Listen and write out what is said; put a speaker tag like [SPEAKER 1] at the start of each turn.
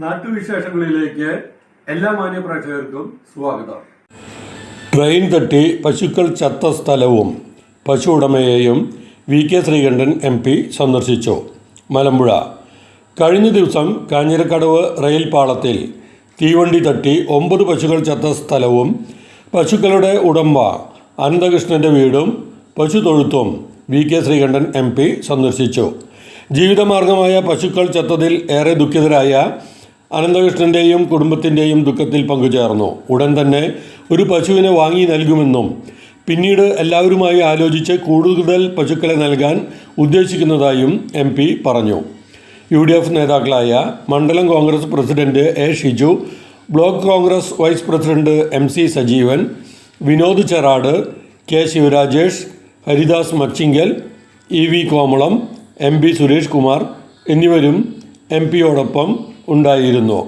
[SPEAKER 1] നാട്ടുവിശേഷങ്ങളിലേക്ക് എല്ലാ മാന്യപ്രേക്ഷകർക്കും സ്വാഗതം.
[SPEAKER 2] ട്രെയിൻ തട്ടി പശുക്കൾ ചത്ത സ്ഥലവും പശു ഉടമയെയും V K Sreekandan M P സന്ദർശിച്ചു. മലമ്പുഴ. കഴിഞ്ഞ ദിവസം കാഞ്ഞിരക്കടവ് റെയിൽ പാളത്തിൽ തീവണ്ടി തട്ടി ഒമ്പത് പശുക്കൾ ചത്ത സ്ഥലവും പശുക്കളുടെ ഉടമ അനന്തകൃഷ്ണന്റെ വീടും പശു തൊഴുത്തും V K Sreekandan M P സന്ദർശിച്ചു. ജീവിതമാർഗമായ പശുക്കൾ ചത്തതിൽ ഏറെ ദുഃഖിതരായ അനന്തകൃഷ്ണന്റെയും കുടുംബത്തിന്റെയും ദുഃഖത്തിൽ പങ്കുചേർന്നു. ഉടൻ തന്നെ ഒരു പശുവിനെ വാങ്ങി നൽകുമെന്നും പിന്നീട് എല്ലാവരുമായി ആലോചിച്ച് കൂടുതൽ പശുക്കളെ നൽകാൻ ഉദ്ദേശിക്കുന്നതായും എം പറഞ്ഞു. യു ഡി എഫ് നേതാക്കളായ മണ്ഡലം Congress president A Shiju block Congress vice president M C Sajeevan Vinod Cherad K Sivarajesh Haridas Machingal E V Komalam M P Suresh Kumar എന്നിവരും എം പിയോടൊപ്പം ഉണ്ടായിരുന്നു